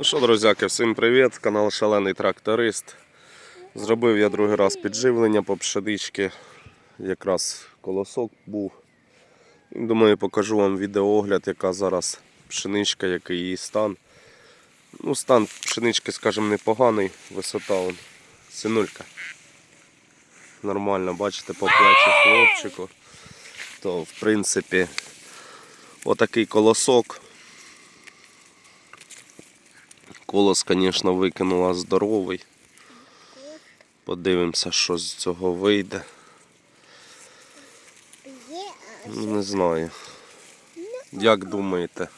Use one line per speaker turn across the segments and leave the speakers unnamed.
Ну що, друзяки, всім привіт! Канал Шалений Тракторист. Зробив я другий раз підживлення по пшенички. Якраз колосок був. Думаю, покажу вам відеоогляд, яка зараз пшеничка, який її стан. Ну, стан пшенички, скажімо, непоганий, висота он, синулька. Нормально, бачите, по плечі хлопчику. То, в принципі, отакий колосок. Колос, звісно, викинула здоровий. Подивимося, що з цього вийде. Ну, Не знаю. Як думаєте,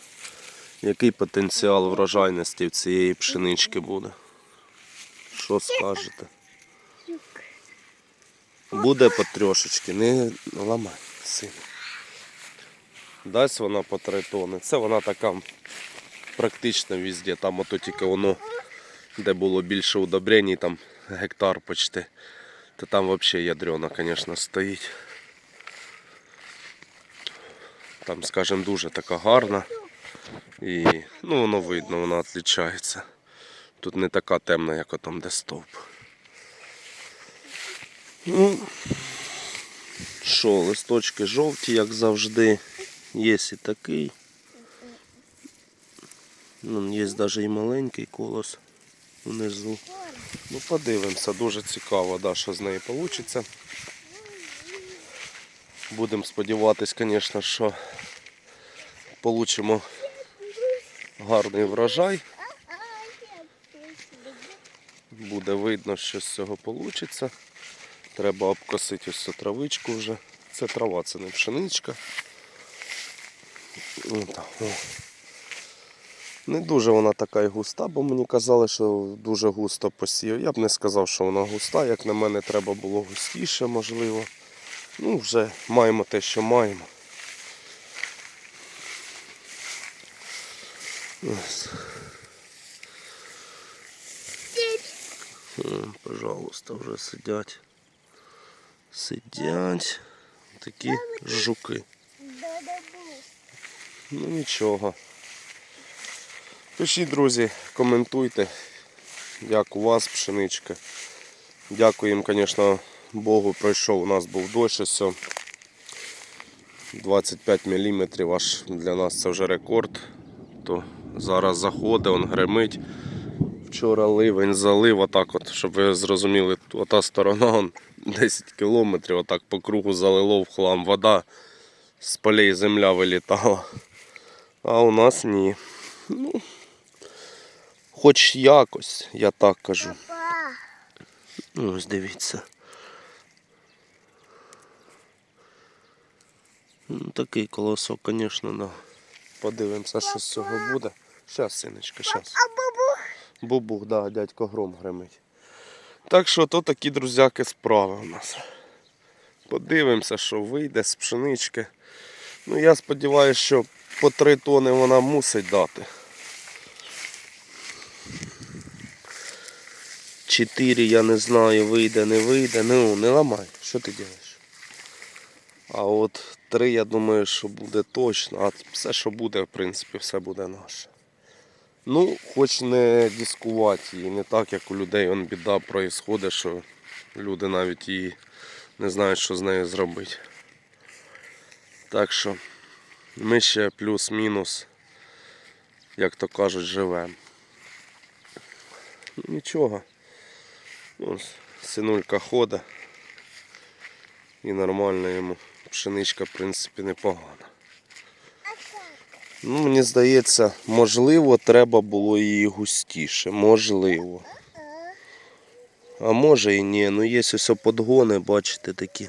який потенціал врожайності в цієї пшенички буде? Що скажете? Буде потрошечки, не ламай, сильно. Дасть вона по три тони. Це вона така практично везде. Там ото тільки воно, де було більше удобрень, там гектар почти. То там взагалі ядрена, звісно, стоїть. Там, скажімо, дуже така гарна. І ну, воно видно, вона відрізняється. Тут не така темна, як там, де стовп. Ну, що, листочки жовті, як завжди. Є і такий. Ну, є навіть і маленький колос внизу. Ну, подивимося, дуже цікаво, да, що з неї вийде. Будемо сподіватися, звісно, що получимо гарний врожай. Буде видно, що з цього вийде. Треба обкосити ось цю травичку вже. Це трава, це не пшеничка. О. Не дуже вона така й густа, бо мені казали, що дуже густо посів. Я б не сказав, що вона густа. Як на мене, треба було густіше, можливо. Ну, вже маємо те, що маємо. Ось. Пожалуйста, вже сидять. Сидять такі жуки. Ну нічого. Пишіть, друзі, коментуйте, як у вас пшеничка. Дякуємо, звісно, Богу, пройшов. У нас був дощ, ось 25 мм, аж для нас це вже рекорд. То зараз заходить, он гремить. Вчора ливень залив, отак от, щоб ви зрозуміли, ота сторона он 10 кілометрів, отак по кругу залило в хлам. Вода з полей земля вилітала. А у нас ні. Ну, хоч якось, я так кажу. Ну, Ось дивіться. Ну, такий колосок, звісно, да. Подивимося, що з цього буде. Щас, синочка, щас.
А бабух?
Бубух, да, дядько гром гримить. Так що то такі друзяки справи у нас. Подивимося, що вийде з пшенички. Ну я сподіваюся, що по 3 тони вона мусить дати. 4 я не знаю, вийде, не вийде. Ну, не ламай, що ти робиш? А от 3 я думаю, що буде точно, а все, що буде, в принципі, все буде наше. Ну, хоч не дискувати її, не так, як у людей он біда проїсходить, що люди навіть її не знають, що з нею зробити. Так що ми ще плюс-мінус, як то кажуть, живемо. Ну, Нічого. Ось, синулька ходить і нормально йому. Пшеничка, в принципі, непогана. Ну, мені здається, можливо, треба було її густіше. Можливо. А може і ні. Ну є ось подгони, бачите, такі.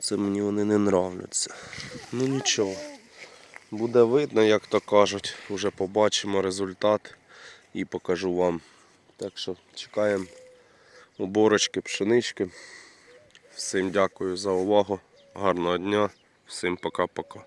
Це мені вони не нравляться. Ну нічого. Буде видно, як то кажуть. Уже побачимо результат і покажу вам. Так що чекаємо уборочки, пшенички. Всім дякую за увагу. Гарного дня. Всім пока-пока.